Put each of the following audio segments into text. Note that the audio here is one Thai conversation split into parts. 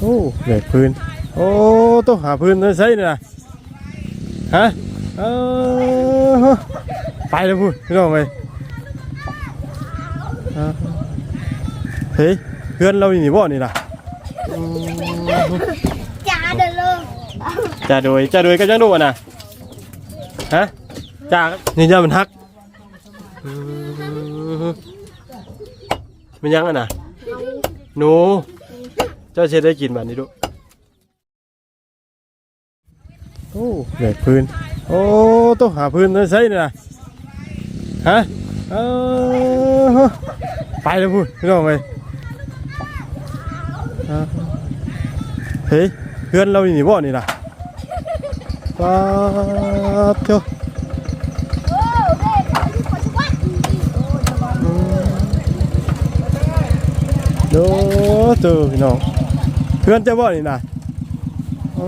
โอ้แบกพื้น โอ้ต้องหาพื้นใส่นี่นะฮะเออไปแล้วพูดพี่น้องเลยอ่าเฮ้ยเพื่อนเราอยู่นี่บ่นี่ล่ะจ้าเดินลงจะโดยจะโดยก็ยังดูอะนะฮะจากนี่จะมันฮักอืมมันยังอะนะหนู เจ้าเช็ดได้กินแบบนี้ดูโอ้แบกพื้น โอ้ต้องหาพื้นใส่นี่นะฮะเออไปแล้วพูดพี่น้องเลยอ่าเฮ้ยเพื่อนเราอยู่นี่บ่นี่ล่ะปาดเถอะโดเจอพี่น้อง เพื่อนจะบ่นี่นะอ๋อ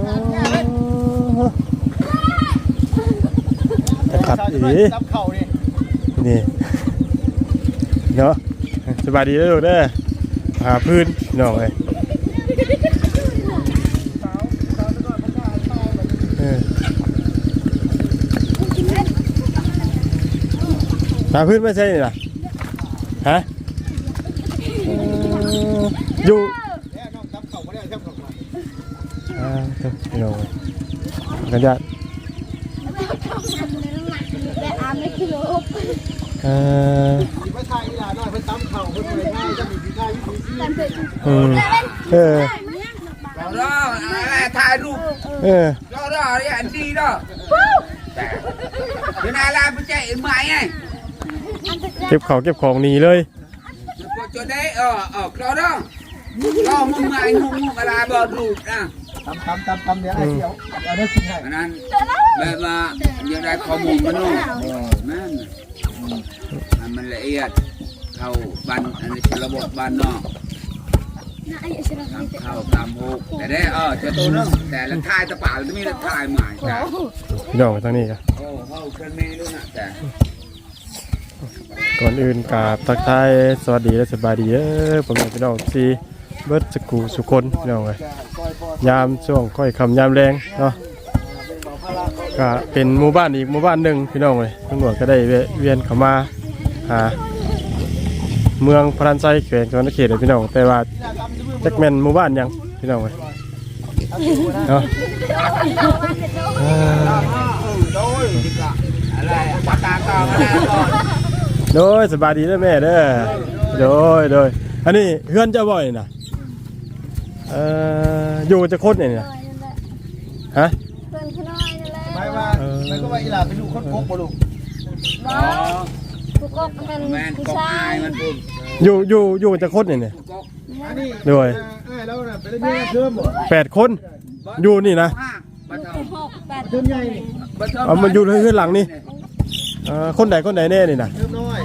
จะขัดอีซับเข่านี่นี่เนาะสบายดีเด้อลูกเด้อหาพื้นพี่น้องเลยเออหาพื้นไม่ใช่นี่ล่ะฮะเอ่ออยู่ แล้วน้องซับเข่าก็ได้ซับเข่า อ่าเถอะพี่น้องเลย กันยาแต่อาไม่คิดลบเอ่อสิมาทายอีหลาน้อยเพิ่นซับเข่าเพิ่นบ่ได้ง่ายจะมีวิธีวิธีกันเถิดอืมเออรอรออะไรถ่ายรูปเออรอรอเนี่ยอันดีเนาะเดี๋ยวนาลาไปใจไหมไงเก็บของเก็บของหนีเลยจนได้เออเออรอรอรอมึงไงมึงมึงอะไรบอรูนะ ตำตำตำตำเดี๋ยวไอ้เดียวเอาได้กินให้อันนั้นแบบว่ายังได้ข้อมูลมันนู่นนั่นมันละเอียดเข้าบ้านอันนี้ระบบบ้านนอกทำเข้าตามหุกแต่ได้เออจะตัวนึงแต่ละทายตะป่าจะมีละทายใหม่แต่พี่น้องไปทางนี้กันโอ้โหเคยมีด้วยนะแต่ก่อนอื่นกราบทักทายสวัสดีและสบายดีเออผมเป็นพี่น้องซี เบิดสกูสุคนพี่น้องเลยยามช่วงค่อยคำยามแรงเนาะก็เป็นหมู่บ้านอีกหมู่บ้านหนึ่งพี่น้องเลยตำรวจก็ได้แวเวียนเข้ามาหาเมืองพรันไซแขวงจังหวัดเขตเลยพี่น้องแต่ว่าแจักแมนหมู่บ้านยังพี่น้องเลยเนาะโดยสบายดีเด้อแม่เด้อโดยโดยอันนี้เฮือนจะบ่อยนะ เอ่ออยู่จะโคตรเนี่ยนะฮะเพื่อนขน้อยนั่นแหละหมายว่าหมายก็ว่าอีหลาเป็นลูกคนโกกบ่ลูกบ่ทุกคนเป็นแม่นผู้กบชาอายยมันปุ่มอยู่อยู่อยู่จะโคตรเนี่ยเนี่ยกบอันนี้โดยเอ้ยแล้วน่ะเป็นเรื่องเชื่อมบ่แปดคนอยู่นี่นะห้าบัตรหกแปดเชื่อมใหญ่นี่บัตรเอามันอยู่เฮือนหลังนี่เอ่อคนใดคนใดแน่นี่นะเชื่อมน้อย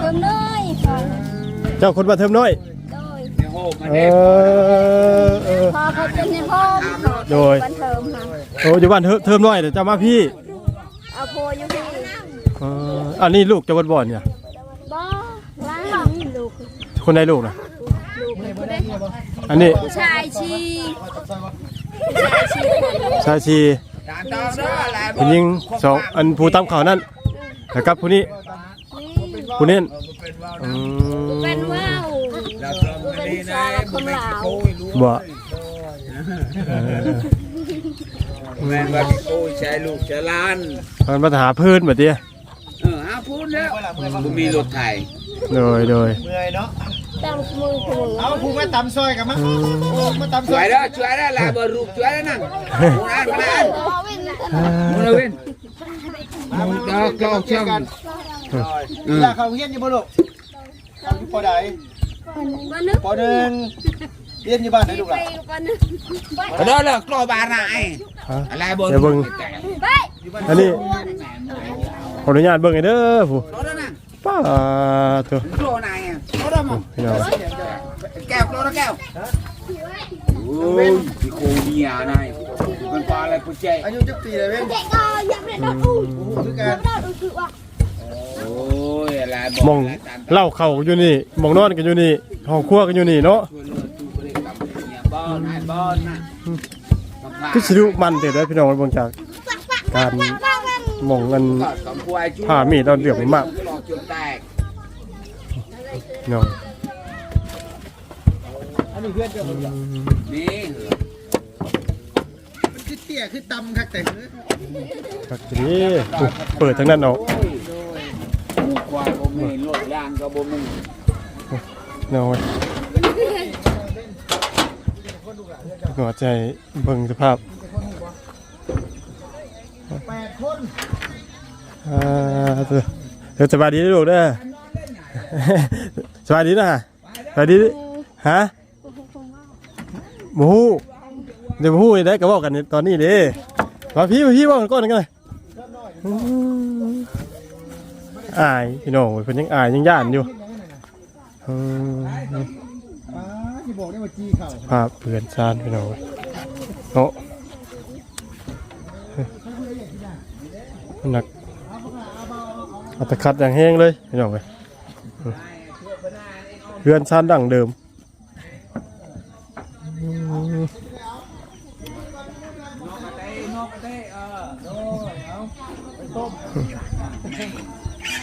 เพิ่มเลยพอเจ้าคนมาเทิมน้อยโดยในโฮ มมันเอเองอเออ พอเขาเป็นในห้องโดย บันเทิงค่ะโอ้อยู่บ้านเทิมเทิมน้อยเดี๋ยวเจ้ามาพี่เอาโพอยู่ที่เอ่ออันนี้ลูกจะบดบ่อนเนี่ย บ่ล้างลูกคนใดลูกนะลูกผู้ได้อันนี้ผู้ชายชีชายชีตามต่อเนาะอะไรผู้หญิงสองอันผู้ตามข่าวนั่นแล้วกับผู้นี้นี่ผู้นี้อืมเป็นว่าวเราทำกั นดีนะผมไม่โค้ยรู้บ่เออแม่ว่าโค้ยใช้ลูกใช้ล้านมันมาหาพื้นแบบนี้เออฮะพูดแล้วผมมีรถไถโดยโดยเมื่อยเนาะตั้งมือถึงเอาผู้มาตำซอยกันมั้งโอ้มาตำซช่อวยยแล้วช่วยแล้วลาบรูปช่วยแล้วนั่งมูนานมาแล้วมูนวินเดี๋ยวก็เชื่อมอีหลาเขาเฮียนอยู่บ่ลูกเขาอยู่ปอใด วันนึงปอหนึ่งเฮียนอยู่บ้านไหนลูกไปล่ะวันนึงเดี๋ยวเลยกลัวบาร์นายฮะอะไรบนเดี๋ยวเบิ่งไปอันนี้ขออนุญาตเบิ่งให้เด้อผู้รถนั่งป้าตัวกลัวนายรถมั้งพี่น้องแก้วกลัวแก้วโอ้ยพี่โคเมียนายมันปลาอะไรกูเจ๊อายุจักปีเลยเว้ยเด็กก็อยากเล่นน้ำอุ่นโอ้โหคือกันเราดูคือว่าโอ้ยอะไรบอกมองเหล่าเข่าอยู่นี่มองนอนกันอยู่นี่ห้องครัวกันอยู่นี่เนาะช่วยเลือดตู้บริกรรมเนี่ยบ้านายบอลนะคือสิดุมันเด้อเด้อพี่น้องเบิ่งจากการหมองเงินก็สมควรจุผ่ามีดเอาเดือดมาก หลอกจนแตกพี่น้องอันนี้เพื่อนเจ้าบ่จ้ะนี่มันคือเตี้ยคือตำคักแต่เฮ้ยครับทีนี้ปุ๊บเปิดทั้งนั้นเอาโอ้ย ควายบ่มีรถยางก็บ่มีน้อยหัวใจเบิ่งสภาพแปดคนอ่าเดี๋ยวสบายดีนะลูกเด้อสบายดีนะสบายดีฮะหมูเดี๋ยวหมูได้ก็บอกกันตอนนี้เด้มาพี่มาพี่บอกกันก่อนกันเลย อืมอายพี่น้องเพิ่นยังอายยังย่านอยู่อืมป้าที่บอกได้ว่าจีเข่าภาพเพื่อนชานพี่น้องโอ้หนักอัตคัดอย่างแห้งเลยพี่น้องเลยเพื่อนชานดั่งเดิม นอกกระเตนอกกระเตเออโดยเอาไปต้ม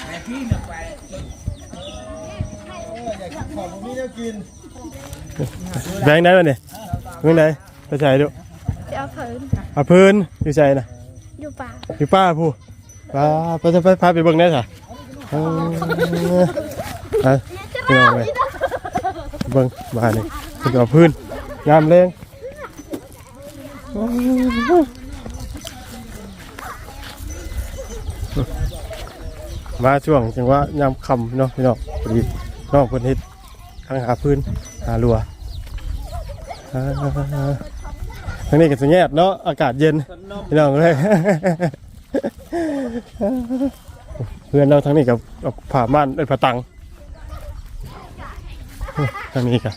แม่พี่น่ะไป เอออยากกินของผมมี แล้วกินแบงค์ได้ไหมเนี่ยเมื่อไหนไปใส่ดูจะเอาเผินเอาพื้นอยู่ใส่นะอยู่ป่าอยู่ป้าผู้ป้าไปไปพาไปเบิ่งได้ค่ะเออไปพี่น้องเลยเบิ่งมาเนี่ยเป็นเอาพื้นยามแรงมาช่วงจังหว่ายามค่ำเนาะพี่น้องพอดีน้องเพิ่นเฮ็ด ทางหาพื้นหารัวทางนี้ก็สิแยบเนาะอากาศเย็นพี่น้องเลยเพื่อนเราทางนี้กับผ่าม่านเป็นผ้าตังทางนี้กับ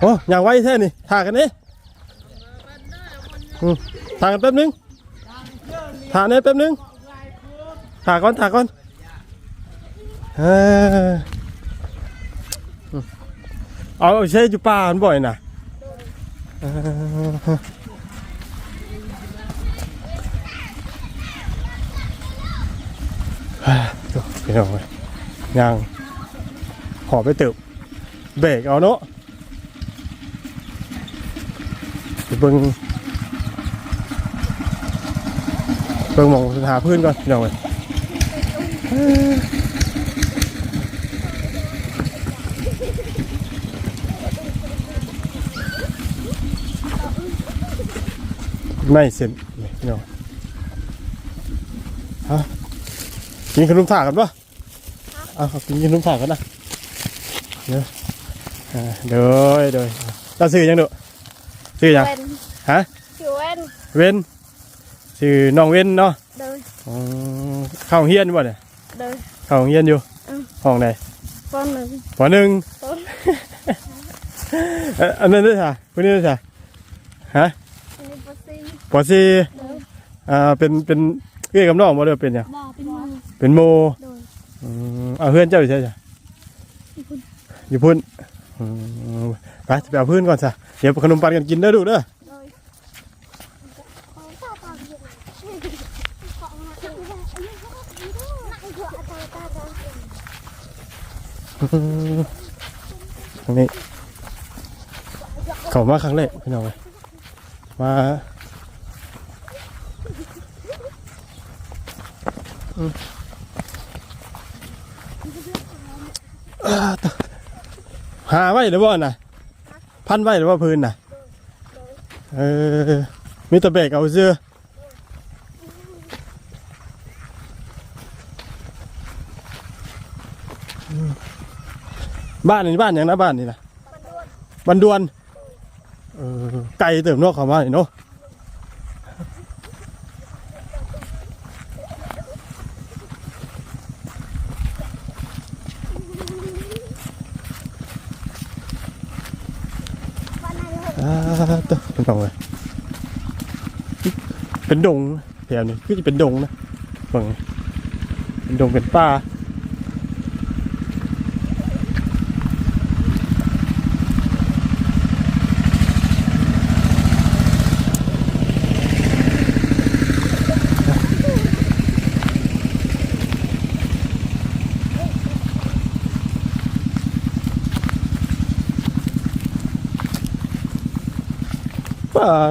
โอ้ยังไว้แท้นี่ถ่ากันนี่ถ่ากันแป๊บนึงถ่าเนี่ยแป๊บนึงถ่าก่อนถ่าก่อน เอาใช้อยู่ป่ามันบ่อยนะเออเฮ้ยดูพี่น้องยยังขอไปเติบเบรกเอาเนาะเบิ่งเบิ่งมองหาพื้นก่อนพี่น้องเอ้ย ไม่เสร็จนี่พี่น้องฮะกินขนมถากันปะเอาเอากินขนมถากันนะเดี๋ยวอ่าเดี๋ยวเดี๋ยวเราซื้อยังดูซื้อยังเว้นฮะชื่อเว้นเว้นชื่อน้องเว้นเนาะเดินอ๋อเข้าเฮียนบ่เนี่ยเดิน เข้าเฮียนอยู่อืม ห้องไหนป้อนหนึ่งปหนึ่งต้นเอ่ออันนั้นด้วยค่ะคนนี้ด้วยค่ะฮะอันนี้ปซี่ป อซีเดินอ่าเป็นเป็นเอ้ยกับน้องบ่เด้อเป็นหยังบ่อเป็นมือเป็นโมเดินอืมเอาเพื่อนเจ้าอยู่ใช่จ้ะอยู่พุ่นอืมไปจะไปเอาเพื่อนก่อนซะเดี๋ยวขนมปังกันกินเด้อลูกเด้อเดินอืมตรงนี้เข้ามาครั้งแรกพี่น้องเลยมาอืมอ่าตะ หาไว้หรือว่าน่ะ พันไว้หรือว่าพื้นน่ะ เออ มีตะเบกเอาเสื้อบ้านนี่บ้านอย่างนะบ้านนี่นะบันดวน เออไก่เติมนอกเข้ามานี่เนาะ เป็นดงแถวนี้ก็จะเป็นดงนะฝั่งเป็นดงเป็นป่า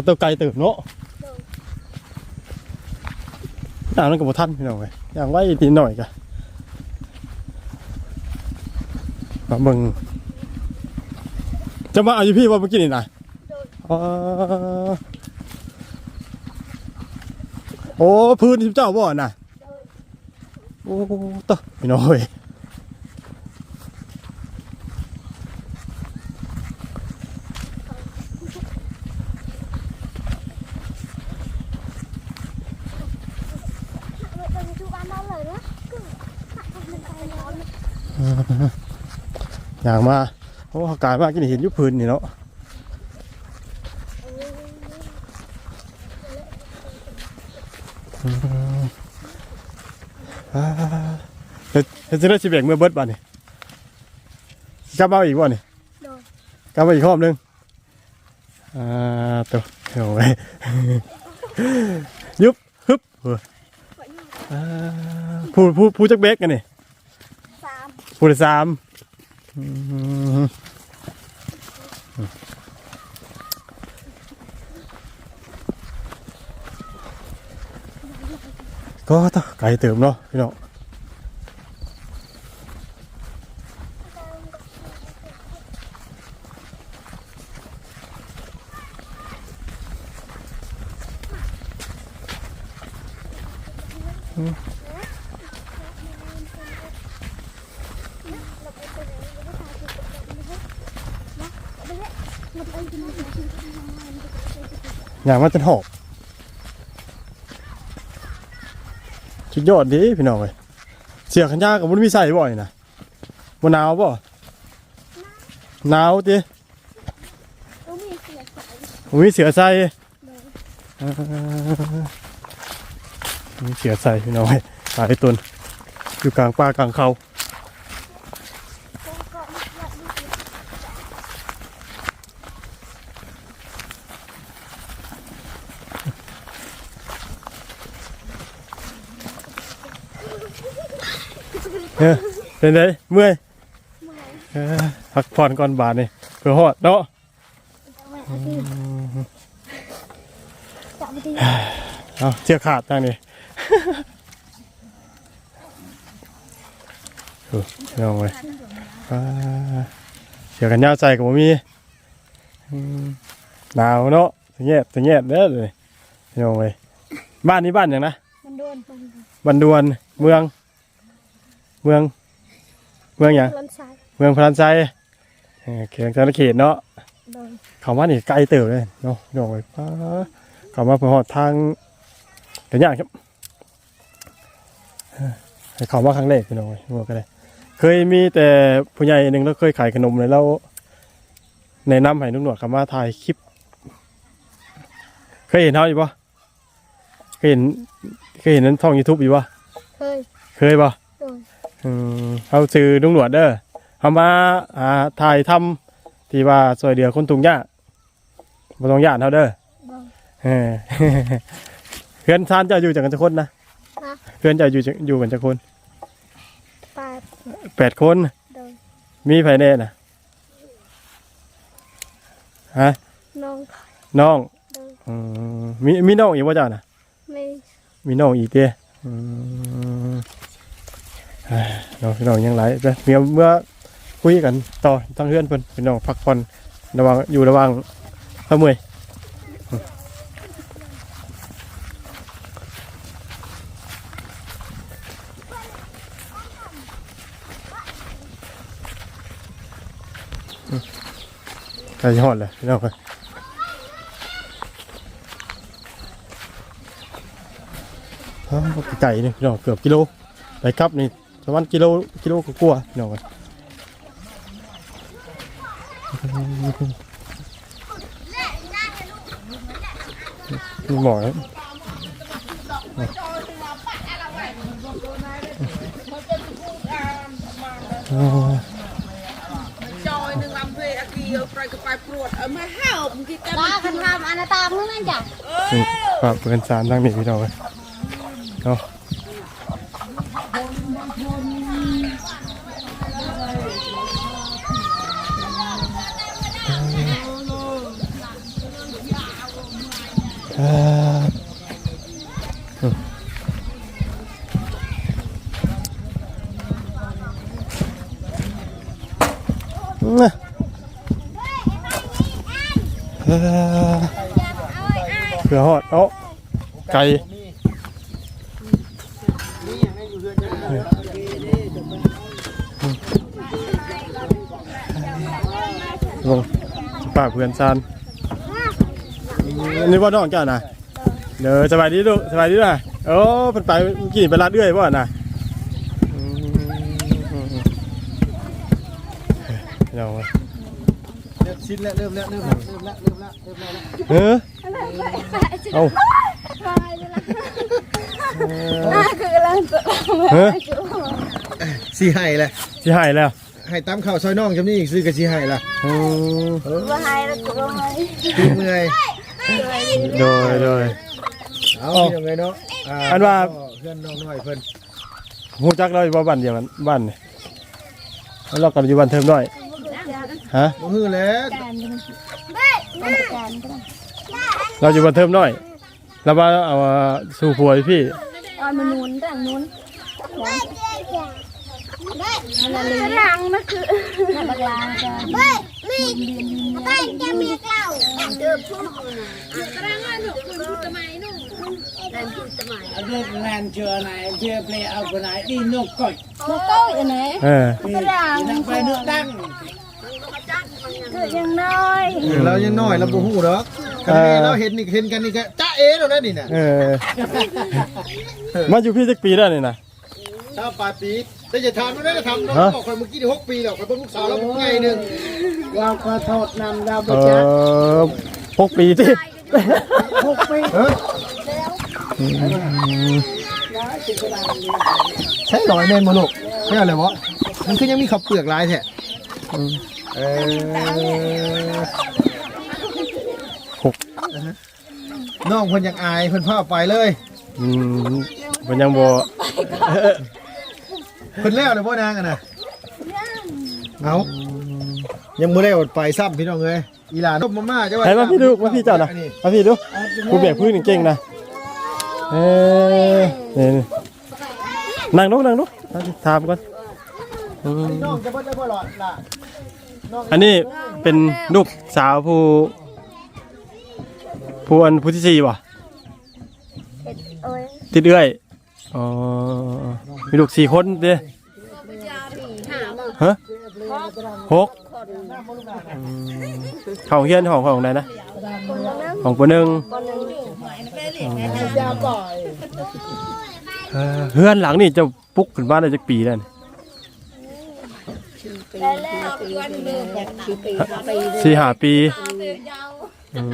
ตัวไก่ตื่นเนาะ อ่างนั้นกับท่านพี่น้องเลยอย่างไว้ตีหน่อยกันมาเบิ่งจะมาเอาอยู่พี่ว่าเมื่อกี้นี่นะอ๋อโอ้พื้นที่เจ้าบ่อน่ะ โอ้ตะพี่น้องเอ้ย อย่างมาโอ้อากาศมากกินเห็นอยุพื้นนี่เนาะอืมอ่าเฮ็ดเฮ็ดจะได้ชิแบกเมื่อเบิดบ้านนี่กลับมาอีกบ่นี่กลับมาอีกรอบหนึงอ่าตัวโอ้ยยุบฮึบเอออ่าผู้ผู้ผู้จักเบกกันนี่สามผู้ที่สามอืม ก็ต้องไก่เติมเนาะพี่น้อง อย่างมันจะหอบชุดยอดดีพี่น้องเลยเสียขันยากับมันมีใส่บ่อยนะมันหนาวบ่หนาวดิก็มีเสียสายมันมีเสือใส่อ่ามีเสือใส่พี่น้องเลยหลายตนอยู่กลางป่ากลางเขา เออ เป็นไงเมื่อยเออพักผ่อนก่อนบาทนี่เพื่อหอดเนาะจับดีเอาเชือกขาดตั้งนี่โอ้ยองเลยอ่าเชือกกันยาวใจกับผมมีอืมหนาวเนาะถึงเงียบถึงเงียบเด้อเลยยองเลยบ้านนี้บ้านอย่างนะมันโดนมันบันดวนเมือง เมือง เมืองอย่างโดนสายเมืองพลันไซเออเขตธนเขตเนาะโดนเขามานี่ไกลเติบเลยเนาะน้องเลยป้าเขามาเพื่อหอดทางกันยากครับเออให้เขามาครั้งแรกพี่น้องเลยว่ากันเลยเคยมีแต่ผู้ใหญ่หนึ่งแล้วเคยขายขนมเลยแล้วในะนำให้นุ่นหนวดเขามาถ่ายคลิป เคยเห็นเขาอยู่ปะเคยเห็นเคยเห็นนั้นท่องยูทูบอยู่ปะเคยเคยปะโดน อืมเขาซื้อนุ่งหนวดเด้อเขามาอ่าถ่ายทำที่ว่าซอยเดือคนทุงยากบ่ต้องยานเขาเด้อโดนเออเพื่อนชานเจะอยู่จากกันจะคนนะฮะเพื่อนเจะอยู่จากอยู่กันจะคนแปดแปดคน โดนมีไผแน่นะฮะ น้องน้องโดนอื มมีมีน้องอีกว่าเจ้านะไม่มีน้องอีกเด้อืมเอ้ย น้องพี่น้องยังไรเด้อเมื่อเมื่อคุยกันต่อทั้งเพื่อนเพิ่นพี่น้องพักผ่อนระวังอยู่ระวังพะเมื่อยใจะหอดเลยพี่น้องเอ้ยอ้าวไก่นี่พี่น้องเกือบกิโลไปครับนี่ ประมาณกิโลกิโลกว่าๆพี่น้องเอ้ยมีหมอแล้วอ๋อจอยหนึ่งลำเพลอากีเอาไปก็ไปปวดเอามาห้าวมึงกี่เต็มลาคันทำอนาตามนั่นนั่นจ้ะนี่ฝากเพื่อนสารทางนี้พี่น้องเลยเนาะ เอ่ออืมน่ะเผื่อหอดเอาไก่ลงปากเพื่อนซาน นนี้ว่าน้องเจ้านะเด้อสบายดีลูกสบายดีนะโอ้เพิ่นไปเมื่อกี้ไปรัดเอื้อยบ่น่ะเอาไว้เริ่มชิ้นแล้วเริ่มแล้วเริ่มแล้วเริ่มแล้วเริ่มแล้วเริ่มแล้วเออเอาคือกำลังจะเออสีไห้เลยสิหายแล้วให้ตามข้าวซอยน้องจำนี่อีกซื้อกับสีไห้ละอืมว่าให้แล้วก็ว่าให้เมื่อย โดยโดย เอาอย่างไงเนาะอันว่า เพื่อนน้องน้อยเพิ่นฮู้จักเราอยู่บ่บ้านเดียวกันบ้านนี่แล้วเรากันอยู่บ้านเทิมน้อยฮะบ่ฮือแล้วการกันต้องการก็ได้เราอยู่บ้านเทิมน้อยเราว่าเอามาสู่ผัวพี่ เอามานุนต่างนุนมันอะไรรังนะคือน่าบักลาจ้ะเฮ้ยมีไปจะมีเก่าเดือบพุ่งรังอะหนูคุณพูดทำไมหนูแต่พูดทำไม Ada man chưa này chưa play out cái này đi nộp cội หนูโต้ยังไงเออรัง đang phải nước đăng คือยังน้อยเรายังน้อยเราบ่ฮู้ดอกคันแม่เราเห็นนี่เห็นกันนี่ก็จ้าเอ๋แล้วนะนี่น่ะเออมาอยู่พี่จักปีแล้วนี่นะถ้าปลายปี แต่จะทำไม่ได้จะทำน้องฮะบอกคนเมื่อกี้ที่หกปีแล้วคนเป็นลูกสาวเราไงหนึ่งเราก็โทษนำเราเอไปจัดอหกปีที่พวกไปเฮ้ยใช่หน่อยแม่นมาลูกใช่อะไรวะมันคือยังมีขับเปลือกลายแท้เออหกน้องเพิ่นยังอายเพิ่นพาไปเลย อืมมันยังบ่ เพิ่นแล้วเลยพ่อนางอะนะเอายังบ่ได้อดไปซ้ำพี่น้องเอ้ยอีหลานนบมาม่าจะว่าให้มาพี่ดูมาพี่เจ้านะมาพี่ดูกูแบกพื้นเก่งๆนะเออนี่นี่นั่งลงนั่งลงเอาสิถามก่อนอืมน้องจะบ่จะบ่หลอดล่ะอันนี้เป็นลูกสาวผู้ผู้อันผู้ที่สี่ว่ะเอ้ยติดเอื้อย อ๋อมีลูกสี่คนเด้ฮะหกอืมของเฮียนของของไหนนะของปหนึ่งเออเฮือนหลังนี่จะปลุกขึ้นบ้านได้จักปีแล้วนี่สี่ห้าปี อืม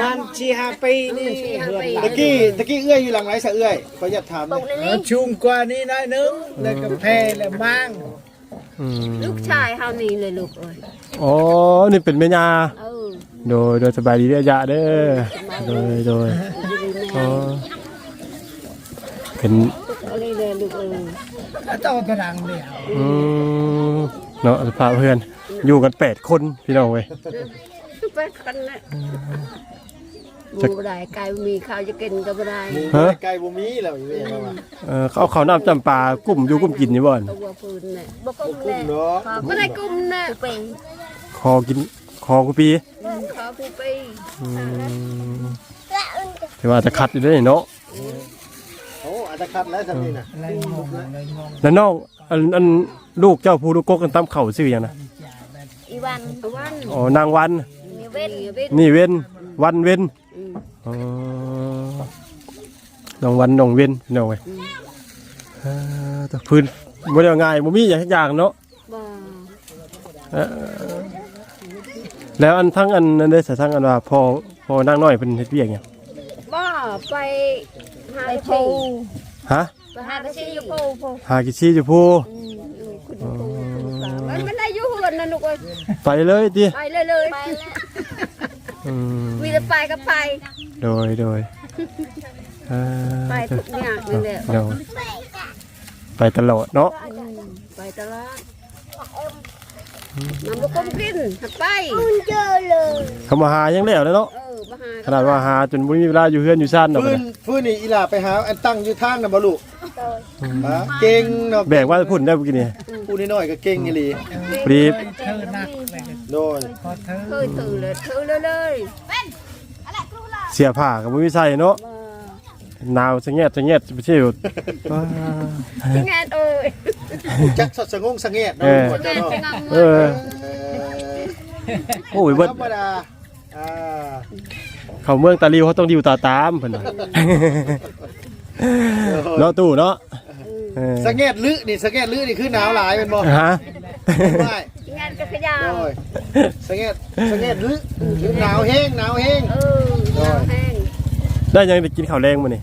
มันชีฮาปีนี่ตะกี้ตะกี้เอื้อยอยู่หลังไหนซะเอื้อยขออยากถามหน่อยชุ่มกว่านี้น้อยนึงแล้วก็แพ้แล้วมั่งอืมลูกชายเฮานี่เลยลูกเอ้ยอ๋อ นี่เป็นแม่ยา เออโดย โดยสบายดีเด้อยะเด้อ โดย โดยอ๋อเป็นอะไรเลยลูกเอ้ยต่อกระดังเนี่ยอืมเนาะสภาพเพื่อน อยู่กันแปดคนพี่น้องเว้ย ไปกันนะหมูได้ไก่บ่มีข้าวจะกินก็บ่ได้ฮะ ไก่บ่มีแล้วอยู่นี่ว่าเออเขาเอาเขาวน้ำจำปากุ้มอยู่กุ้มกินนี่บ่อนตัวพื้นน่ะบกุ้มกุ้แน่มเนาะบ่ได้กุมน่ะเป็นคอกินคอกูปีขอผู้ไปอืมถือว่าจะคัดอยู่ด้วยเนาะโอ้อาจจะคัดแล้วสักนี่น่ะแล้วน้องอันอันลูกเจ้าผู้ลูกกกกันตามเข่าซื่อหยังนะอีวันวันอ๋อนางวันมี เว้นเว้นนี่เว้นวันเว้นอืมอ๋อน้องวันน้องเว้นพี่น้องเว้ยเอ่อแต่พื้นบ่ได้ว่าง่ายบ่มีอย่างสักอย่างเนาะบ่เอ่อแล้วอันทั้งอันนั้นได้สะทั้งอันว่าพอพอนั่งน้อยเพิ่นเฮ็ดเวียกหยังบ่ไปหาไปไปโพฮะไปหาไปสิอยู่โพโพหากิซี่อยู่ผู้อื เฮือนน่ะลูกเอ้ยไปเลยติไปเลยเลยไปแล้วอืมมีแต่ไปก็ไป โดยโดยเอ่อไปทุกอย่างนั่นแหละ โดยไปตลอดเนาะอืมไปตลาดมันบ่คมกินหักไปคุณเจอเลยเขามาหายังแล้วเนาะเออ มาหาขนาดว่าหาจนบ่มีเวลาอยู่เฮือนอยู่ซ่านดอกฟื้บัดนนี้ฟื้นนี่อีหล่าไปหาอันตั้งอยู่ทางน่ะบ่ลูกฮะเก่งเนาะแบกว่าพุ่นได้เมื่อกี้นี่ผู้น้อยๆก็เก่งอีหลีพอดีเธอหนักเลยกันโดยพอเธอเคยถือเลยถือเลยเลยเสียผ้าก็บ่มีใส่เนาะหนาวสะแงดสะแงดไปเที่ยวว้างานเอ้ยจักสดสะงงสะเงดเนาะเออหัวใจเนาะเออโอ้ยเบิดธรรมดาอ่า เขาเมืองตาลิวเขาต้องดิวตาตามเพิ่นน่ะเนาะตู้เนาะเออสะเงดลึนี่สะเงดลึนี่คือหนาวหลายเป็นบ่ฮะไม่งานกระขยาโดยสะเงดสะเงดลึคือหนาวแห้งหนาวแห้งเออหนาวแห้งได้ยังได้กินข้าวแรงมื้อนี่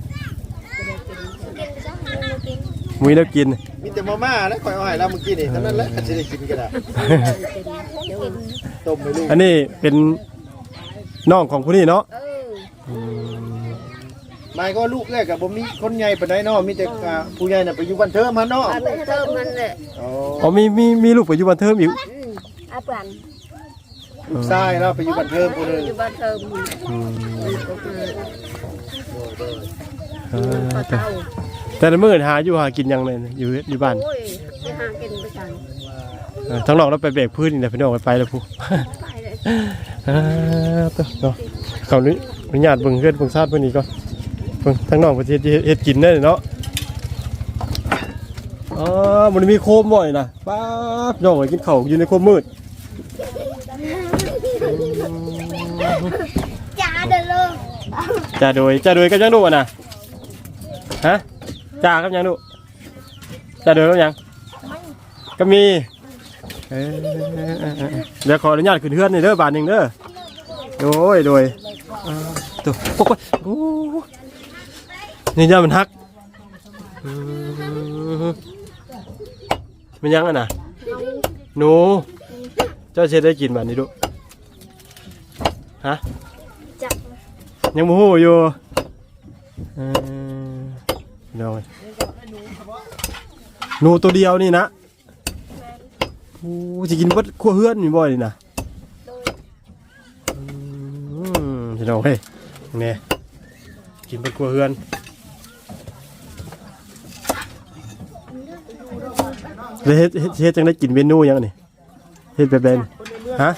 มุ้ยแล้วกิน มีแต่มาม่าแล้วข่อยเอาให้เราเมื่อกี้นี่เท่านั้นแหละก็สิได้กินก็ได้ต้มไปลูกอันนี้เป็น น้องของผู้นี้เนาะเออหมายก็ลูกแรกก็บ่มีคนใหญ่ปานใดเนาะมีแต่อ่าผู้ใหญ่น่ะไปอยู่บ้านเทิมมาเนาะอันเติมมันแหละอ๋ออ๋อมีมีมีลูกไปอยู่บ้านเทิมอีกอาเปื่อนลูกชายเราไปอยู่บ้านเทิมผู้หนึงอยู่บ้านเติมอืมเออเออพอแต่เท่าแต่ละมื้อหาอยู่หากินหยังเลยอยู่อยู่บ้านโอ้ยไปหากินไปกันเออทั้งนอกแล้วไปเบรกพื้นนี่แหละพี่น้องไปไปแล้วผู้ ไปเลย อ่าตัวเนาะเขานี้อนุญาตเบิ่งเฮือนเบิ่งซาดเพิ่นนี่ก่อนเบิ่งทั้งน้องประเทศที่เฮ็ดกินได้เนาะอ๋อมันมีโคมบ่อยนะป๊าบน้องไปกินข้าวอยู่ในโคมมืดจ้าเดินเลยจ่าโดยจ่าโดยกับยังดุอะนะฮะจ่ากับยังดุจ่าโดยกับยังก็มี เอ้ยเดี๋ยวขออนุญาตขึ้นเฮือนนี่เด้อบาทหนึ่งเด้อโดยโดยอ่าตัวโอ้ยโอ้ยนี่ย่ามันฮักอืมมันยังอะนะหนูเจ้าเช็ดได้กินบาทนี้ดุฮะจับยังโมโหอยู่เออเดี๋ยวหนูตัวเดียวนี่นะ โอ้จะกินเบดขั้วเฮือนมีบ่อยนี่นะอืมพี่น้องเฮ้ยนี่กินเบดขั้วเฮือนเฮ็ดเฮ็ดเฮ็ดจังได้กินเมนูยังนี่เฮ็ดแบบใดนี่ฮะ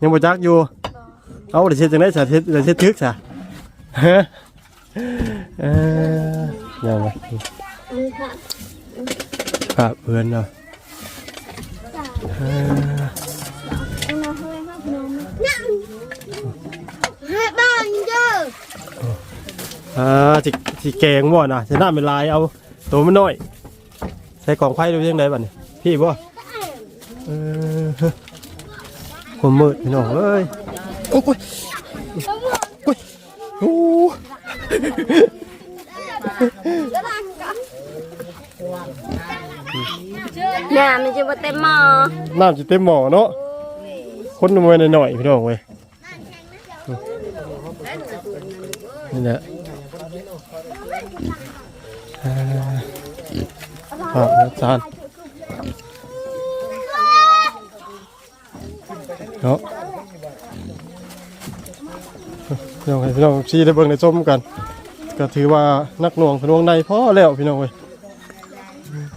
ยังบ่จักอยู่เอาเดี๋ยวเช็ดจังได้สาเช็ดเดี๋ยวเช็ดทึกสะฮะเออยังไงครับเพื่อนเนาะ ให้บ้านเด้ออ่าสิสิแกงบ่น่ะใส่น้ำเป็นลายเอาตัวมันน้อย ใส่กล่องไฟดูยังไงบัดนี้พี่บ่เออผมมืดพี่น้องเอ้ยโอ้ยโอ้ยโอ้ย น้ำมันจะมาเต็มหม้อน้ำจะเต็มหม้อเนาะคนมวยหน่อยๆพี่น้องเว้ยนี่แหละอ่าครับอาจารย์เนาะพี่น้องพี่น้องชี้ได้เบิ่งได้ชมกัน ก็ถือว่านักหน่วงทะนวงในพอแล้วพี่น้องเว้ย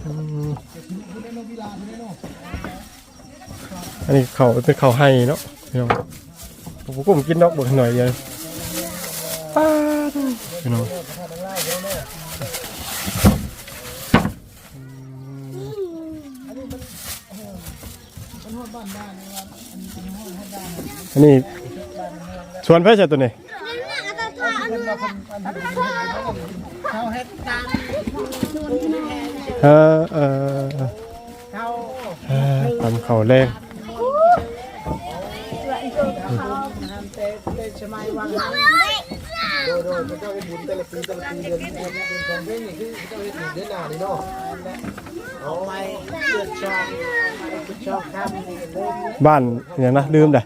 อืม อันนี้เขาเป็นเขาให้เนาะพี่น้องผมก็ผมกินดอกบดหน่อยเดียวป้าพี่น้องอันนี้ชวนเพื่อนใช่ตัวนี้เออเออเออทำเขาแรง ทำ แต่แต่สมัยวังโดยโดยพระเจ้าเฮ็ดบุญแต่ละปีแต่ละปีเดือนเดือนเดือนของเพ่งนี่คือพระเจ้าเฮ็ดบุญเดือนหน้านี่เนาะเอาไว้เกิดชอบเกิดชอบทำนี่เลยบ้านอย่างนะลืมเด้อ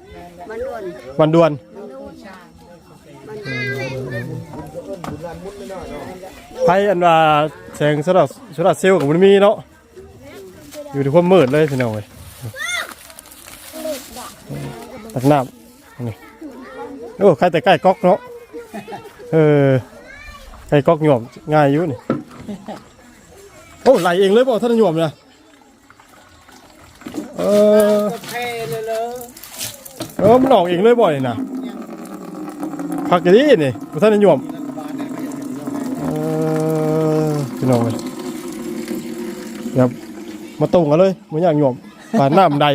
มันล้วนวันดวนไฟอันว่าแสงสลัดสลัดเซลล์กับมันมีเนาะอยู่ในความมืดเลยพี่น้องเว้ยตักน้ำนี่ โอ้ใครแต่ใกล้ก๊อกเนาะเออใกล้ก๊อกหยวมง่ายอยู่นี่โอ้ไหลเองเลยบ่ท่านหยวมนะเออกาแฟเลยเลยเออมันออกเองเลยบ่อยนะพักจะดีนี่บ่ท่านหยวมเออพี่น้องเลยครับมาตรงกันเลยมันอย่างหยวมผ่านน้ำใด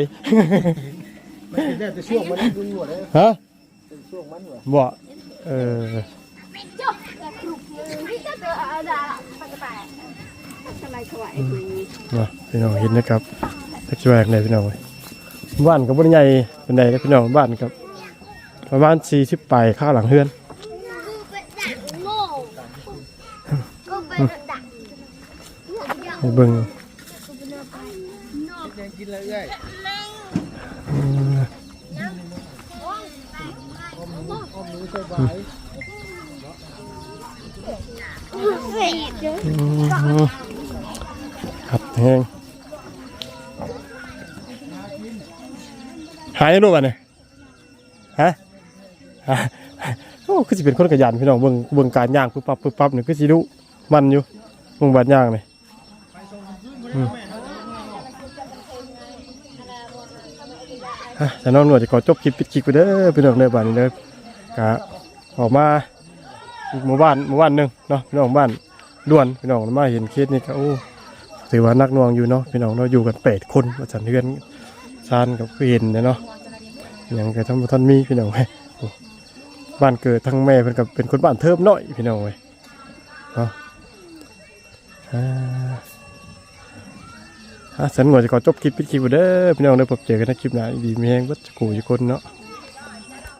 มันเป็นได้แต่ ช่วงมันดุนหัวเลยฮะเป็นช่วงมันหัวบ่เออทำไมถวายคุยมาพี่น้องเห็นนะครับทักช่วยเลยพี่น้องเว้ยบ้านกับบริใหญ่เป็นไงนะพี่น้องบ้านกับ ประมาณสี่สิบปลายข้างหลังเฮือนกูเป็นดักโง่กูเป็นดักให้เบิ่งยังกินเลย ครับแห้งหายรู้ป่ะเนี่ยฮะโอ้คือสิเป็นคนขยันพี่น้องเบิ่งเบิ่งการย่างปุ๊บปั๊บปุ๊บปั๊บเนี่ยคือสิดุมันอยู่เบิ่งบาดย่างเลยฮะแต่น้องหนวดจะขอจบคลิปปิดคลิปไปเด้อพี่น้องเด้อบ้านนี้เด้อ กะออกมาอีกหมู่บ้านหมู่บ้านหนึ่งเนาะพี่น้องบ้านด่วนพี่น้องมาเห็นเคสนี้ก็โอ้ถือว่านักน่วงอยู่เนาะพี่น้องเราอยู่กันแปดคนมาสันเฮือนซานกับเห็นเนาะอย่างกับท่านท่านมีพี่น้องเว้ยโอ้บ้านเกิดทั้งแม่เพิ่นกับเป็นคนบ้านเทิบน้อยพี่น้องเว้ยเนาะอ่าอะสันหนวจะขอจบคลิปปิดคลิปไปเด้อพี่น้องเด้อพบเจอกันในคลิปหน้าดีมีแฮงวัดกูอยู่คนเนาะ